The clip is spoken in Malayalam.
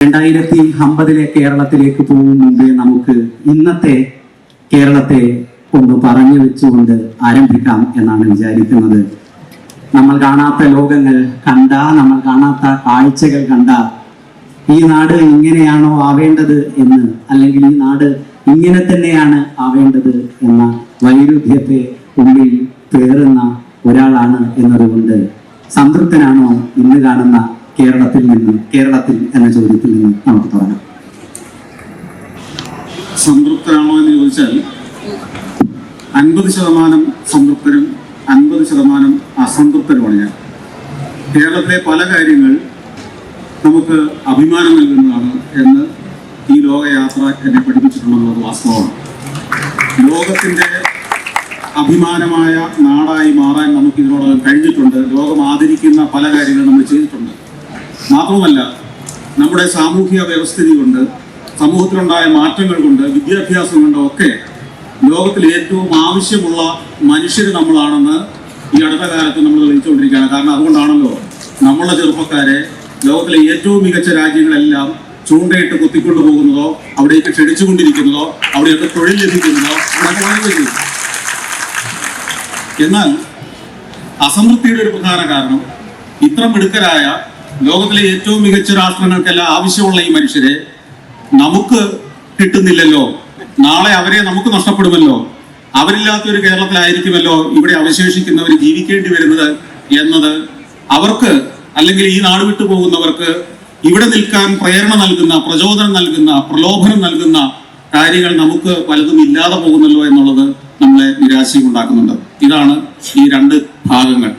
രണ്ടായിരത്തി അമ്പതിലെ കേരളത്തിലേക്ക് പോകും മുമ്പേ നമുക്ക് ഇന്നത്തെ കേരളത്തെ കൊണ്ട് പറഞ്ഞു വെച്ചുകൊണ്ട് ആരംഭിക്കാം എന്നാണ് വിചാരിക്കുന്നത്. നമ്മൾ കാണാത്ത ലോകങ്ങൾ കണ്ട നമ്മൾ കാണാത്ത കാഴ്ചകൾ കണ്ട ഈ നാട് ഇങ്ങനെയാണോ ആവേണ്ടത് എന്ന് അല്ലെങ്കിൽ ഈ നാട് ഇങ്ങനെ തന്നെയാണ് ആവേണ്ടത് എന്ന വൈരുദ്ധ്യത്തെ ഉള്ളിൽ പേറുന്ന ഒരാളാണ് എന്നതുകൊണ്ട് സംതൃപ്തനാണോ ഇന്ന് കാണുന്ന കേരളത്തിൽ നിന്ന് കേരളത്തിൽ എന്ന ചോദ്യത്തിൽ നിന്ന് നമുക്ക് തുടങ്ങാം. സംതൃപ്തരാണോ എന്ന് ചോദിച്ചാൽ അൻപത് ശതമാനം സംതൃപ്തരും അൻപത് ശതമാനം അസംതൃപ്തരുമാണ് ഞാൻ. കേരളത്തിലെ പല കാര്യങ്ങൾ നമുക്ക് അഭിമാനം നൽകുന്നതാണ് എന്ന് ഈ ലോകയാത്ര എന്നെ പഠിപ്പിച്ചിട്ടുണ്ടെന്നുള്ളത് വാസ്തവമാണ്. ലോകത്തിന്റെ അഭിമാനമായ നാടായി മാറാൻ നമുക്ക് ഇതിനോടകം കഴിഞ്ഞിട്ടുണ്ട്. ലോകം ആദരിക്കുന്ന പല കാര്യങ്ങളും നമ്മൾ ചെയ്തിട്ടുണ്ട്. മാത്രമല്ല നമ്മുടെ സാമൂഹിക വ്യവസ്ഥിതി കൊണ്ട് സമൂഹത്തിലുണ്ടായ മാറ്റങ്ങൾ കൊണ്ട് വിദ്യാഭ്യാസം കൊണ്ടോ ഒക്കെ ലോകത്തിൽ ഏറ്റവും ആവശ്യമുള്ള മനുഷ്യർ നമ്മളാണെന്ന് ഈ അടുത്ത കാലത്ത് നമ്മൾ തെളിയിച്ചുകൊണ്ടിരിക്കുകയാണ്. കാരണം അതുകൊണ്ടാണല്ലോ നമ്മളെ ചെറുപ്പക്കാരെ ലോകത്തിലെ ഏറ്റവും മികച്ച രാജ്യങ്ങളെല്ലാം ചൂണ്ടയിട്ട് കുത്തിക്കൊണ്ടു പോകുന്നതോ അവിടേക്ക് ക്ഷണിച്ചുകൊണ്ടിരിക്കുന്നതോ അവിടെയൊക്കെ തൊഴിൽ ലഭിക്കുന്നതോ എന്നാൽ അസംതൃപ്തിയുടെ ഒരു പ്രധാന കാരണം ഇത്ര മിടുക്കരായ ലോകത്തിലെ ഏറ്റവും മികച്ച രാഷ്ട്രങ്ങൾക്കെല്ലാം ആവശ്യമുള്ള ഈ മനുഷ്യരെ നമുക്ക് കിട്ടുന്നില്ലല്ലോ. നാളെ അവരെ നമുക്ക് നഷ്ടപ്പെടുമല്ലോ. അവരില്ലാത്ത ഒരു കേരളത്തിലായിരിക്കുമല്ലോ ഇവിടെ അവശേഷിക്കുന്നവർ ജീവിക്കേണ്ടി വരുന്നത് എന്നത് അവർക്ക് അല്ലെങ്കിൽ ഈ നാട് വിട്ടു പോകുന്നവർക്ക് ഇവിടെ നിൽക്കാൻ പ്രേരണ നൽകുന്ന പ്രചോദനം നൽകുന്ന പ്രലോഭനം നൽകുന്ന കാര്യങ്ങൾ നമുക്ക് പലതും ഇല്ലാതെ പോകുന്നല്ലോ എന്നുള്ളത് നമ്മളെ നിരാശയുണ്ടാക്കുന്നുണ്ട്. ഇതാണ് ഈ രണ്ട് ഭാഗങ്ങൾ.